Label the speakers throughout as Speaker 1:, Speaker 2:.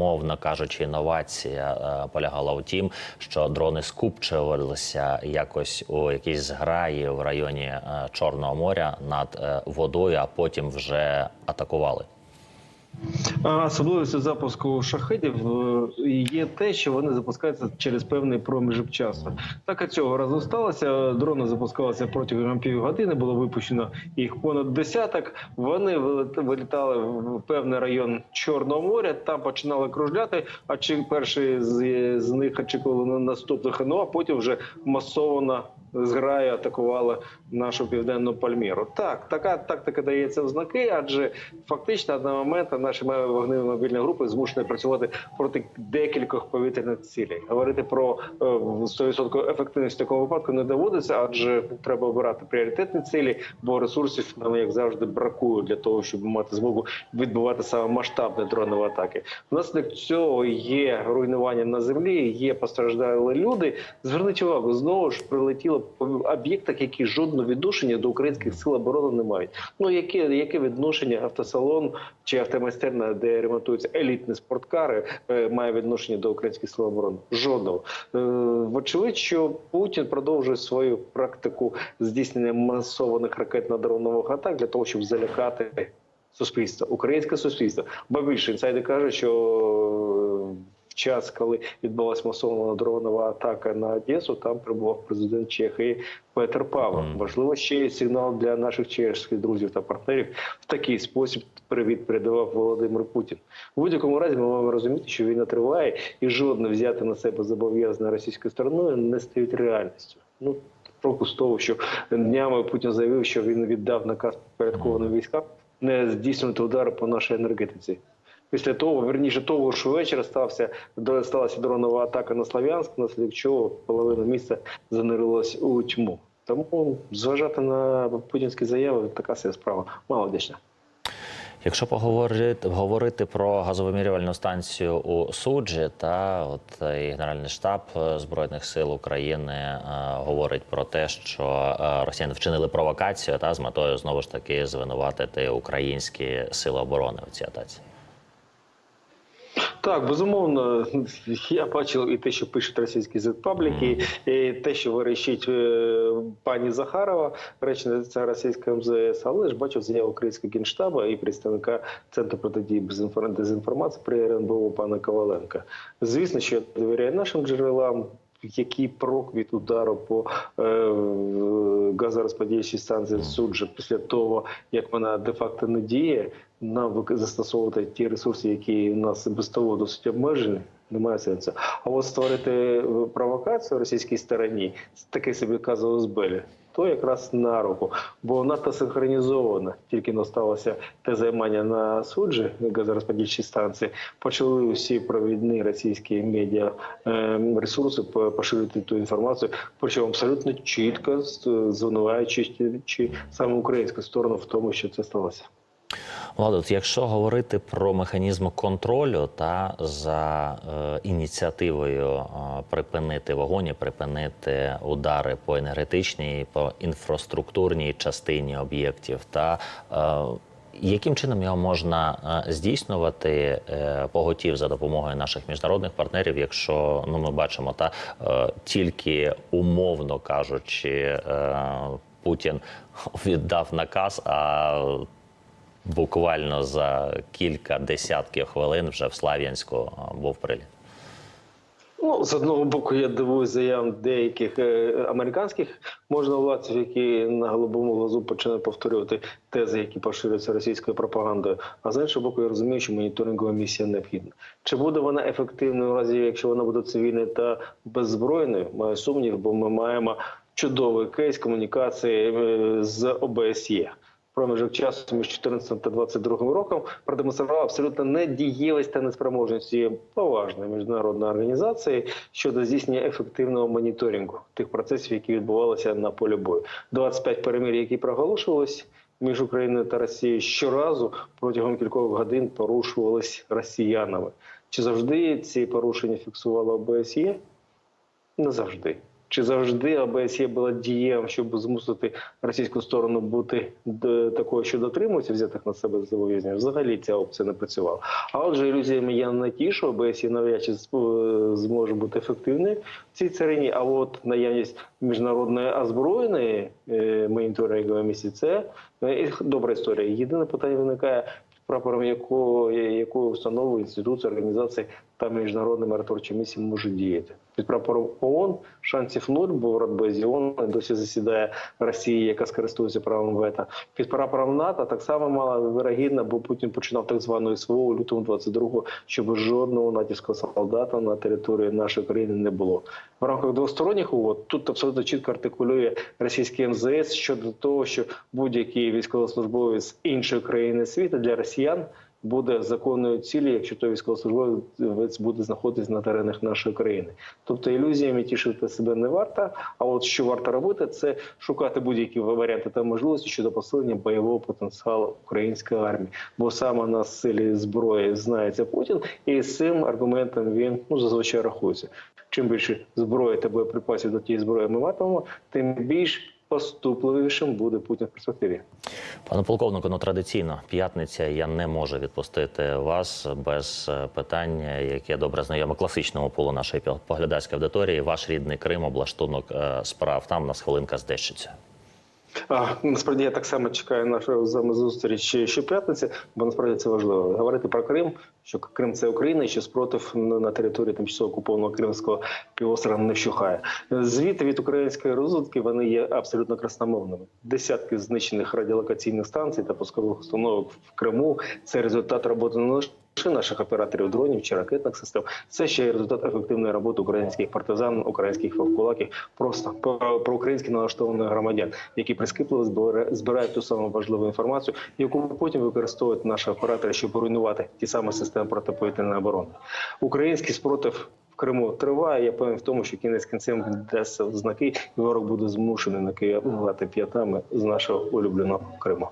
Speaker 1: умовно кажучи, інновація е, полягала у тім, що дрони скупчувалися якось у якійсь зграї в районі е, Чорного моря над е, водою, а потім вже атакували.
Speaker 2: Особливістю запуску шахедів е, є те, що вони запускаються через певний проміжок часу. Так і цього разу сталося. Дрони запускалися протягом півгодини. Було випущено їх понад десяток. Вони вилітали в певний район Чорного моря. Там починали кружляти. А чи перший з, з них очікували на наступних ну а потім вже масово зграя атакувала нашу південну Пальміру. Так, така тактика дається в адже фактично на момент наші вогневі мобільні групи змушені працювати проти декількох повітряних цілей. Говорити про е, 100% ефективність в такому випадку не доводиться, адже треба обирати пріоритетні цілі, бо ресурсів нам як завжди бракує для того, щоб мати змогу відбувати саме масштабні дронові атаки. Внаслідок цього є руйнування на землі, є постраждали люди. Зверніть увагу, знову ж прилетіло по об'єктах, які жодного відношення до українських сил оборони не мають. Ну яке, яке відношення автосалон чи автомайстерна, де ремонтуються елітні спорткари, е, має відношення до українських сил оборони? Жодного. Е, Вочевидь, що Путін продовжує свою практику здійснення масованих ракетно-дронових атак для того, щоб залякати суспільство, українське суспільство. Бо більше інсайди кажуть, що час, коли відбулася масована дронова атака на Одесу, там прибував президент Чехії Петр Павлов.
Speaker 1: Мгм.
Speaker 2: Можливо, ще є сигнал для наших чешських друзів та партнерів. В такий спосіб привіт передавав Володимир Путін. У будь-якому разі ми маємо розуміти, що війна триває, і жодне взяти на себе зобов'язання російською стороною не стають реальністю. Ну фокус того, що днями Путін заявив, що він віддав наказ підпорядкованим військам не здійснювати удари по нашій енергетиці. Після того, верніше того, що ввечері стався сталася дронова атака на Слов'янськ, наслідок чого половина міста занирилась у тьму. Тому зважати на путінські заяви така себе справа. Мало вдячна.
Speaker 1: Якщо поговорити говорити про газовимірювальну станцію у суджі, та от е, і Генеральний штаб е, збройних сил України е, говорить про те, що е, росіяни вчинили провокацію та з метою знову ж таки звинуватити українські сили оборони у цій атаці.
Speaker 2: Так, безумовно, я бачив і те, що пишуть російські зетпабліки, і те, що вирішить е, пані Захарова, речниця російської МЗС, але ж бачив заяву українського генштабу і представника центру протидії дезінформації при РНБО пана Коваленка. Звісно, що я довіряю нашим джерелам. Який прок від удару по е, газорозподільчій станції суджа після того, як вона де-факто не діє, застосовувати ті ресурси, які у нас без того досить обмежені, немає сенсу. А от створити е, провокацію російській стороні, такий собі казус белі, то якраз на руку, бо надто синхронізовано. Тільки насталося те займання на суджі газорозподільчій станції. Почали усі провідні російські медіа е, ресурси по- поширювати ту інформацію, причому абсолютно чітко звинувачуючи чи саме українську сторону в тому, що це сталося.
Speaker 1: Влада, якщо говорити про механізм контролю та за е, ініціативою е, припинити вогонь, припинити удари по енергетичній, по інфраструктурній частині об'єктів, та е, яким чином його можна е, здійснювати е, поготів за допомогою наших міжнародних партнерів, якщо ну ми бачимо, та е, тільки умовно кажучи, Путін віддав наказ, а буквально за кілька десятків хвилин вже в Слав'янську був приліт.
Speaker 2: Ну, з одного боку, я дивуюсь заявам деяких е, американських можновладців, які на голубому глазу починають повторювати тези, які поширюються російською пропагандою. А з іншого боку, я розумію, що моніторингова місія необхідна. Чи буде вона ефективною у разі, якщо вона буде цивільною та беззбройною? Маю сумнів, бо ми маємо чудовий кейс комунікації е, з ОБСЄ проміжок часу між 14 та 22 роком продемонстрував абсолютно недієвість та неспроможність цієї поважної міжнародної організації щодо здійснення ефективного моніторингу тих процесів, які відбувалися на полі бою. 25 перемир'я, які проголошувалися між Україною та Росією, щоразу протягом кількох годин порушувались росіянами. Чи завжди ці порушення фіксувала ОБСЄ? Не завжди. Чи завжди ОБСЄ була дієм, щоб змусити російську сторону бути д- такою, що дотримується взятих на себе зобов'язань? Взагалі ця опція не працювала. А отже, ілюзіями я не ті, що ОБСЄ навряд чи зможе бути ефективною в цій царині. А от наявність міжнародної озброєної е, моніторингової місії це е, добра історія. Єдине питання виникає. Прапором якої, якої установи, інституції, організації та міжнародні миротворчі місії можуть діяти. Під прапором ООН шансів нуль, бо в Радбезі ООН досі засідає Росія, яка скористується правом вето. Під прапором НАТО так само мало вирогідно, бо Путін починав так звану СВО у лютому 22-го, щоб жодного натівського солдата на території нашої країни не було. В рамках двосторонніх угод тут абсолютно чітко артикулює російський МЗС щодо того, що будь-який військовослужбовець іншої країни світу для росіян буде законною цілі, якщо той військовослужбовець буде знаходитись на теренах нашої країни. Тобто ілюзіями тішити себе не варто. А от що варто робити, це шукати будь-які варіанти та можливості щодо посилення бойового потенціалу української армії. Бо саме на силі зброї знається Путін, і з цим аргументом він ну зазвичай рахується. Чим більше зброї та боєприпасів до тієї зброї ми матимемо, тим більш поступливішим буде Путін в перспективі.
Speaker 1: Пане полковнику, ну традиційно п'ятниця я не можу відпустити вас без е, питання, яке добре знайоме класичному полу нашої поглядацької аудиторії. Ваш рідний Крим, облаштунок е, справ. Там нас хвилинка здещиться.
Speaker 2: Насправді я так само чекаю нашої з вами зустрічі щоп'ятниці, бо насправді це важливо. Говорити про Крим, що Крим це Україна, і що спротив на на території тимчасово окупованого Кримського півострова не вщухає. Звіти від української розвідки вони є абсолютно красномовними. Десятки знищених радіолокаційних станцій та пускових установок в Криму це результат роботи не лише наших операторів дронів чи ракетних систем. Це ще й результат ефективної роботи українських партизан, українських вовкулаків, просто про, українські налаштованих громадян, які прискіпливо збира- збирають ту саму важливу інформацію, яку потім використовують наші оператори, щоб руйнувати ті самі системи протиповітряної оборони. Український спротив. Криму триває. Я певен в тому, що кінець кінцем дасть знаки, і ворог буде змушений накивати п'ятами з нашого улюбленого Криму.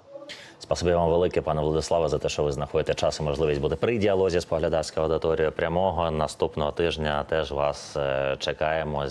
Speaker 1: Спасибі вам велике, пане Владиславе, за те, що ви знаходите час і можливість бути при діалозі з поглядацькою аудиторією прямого. Наступного тижня теж вас е, чекаємо.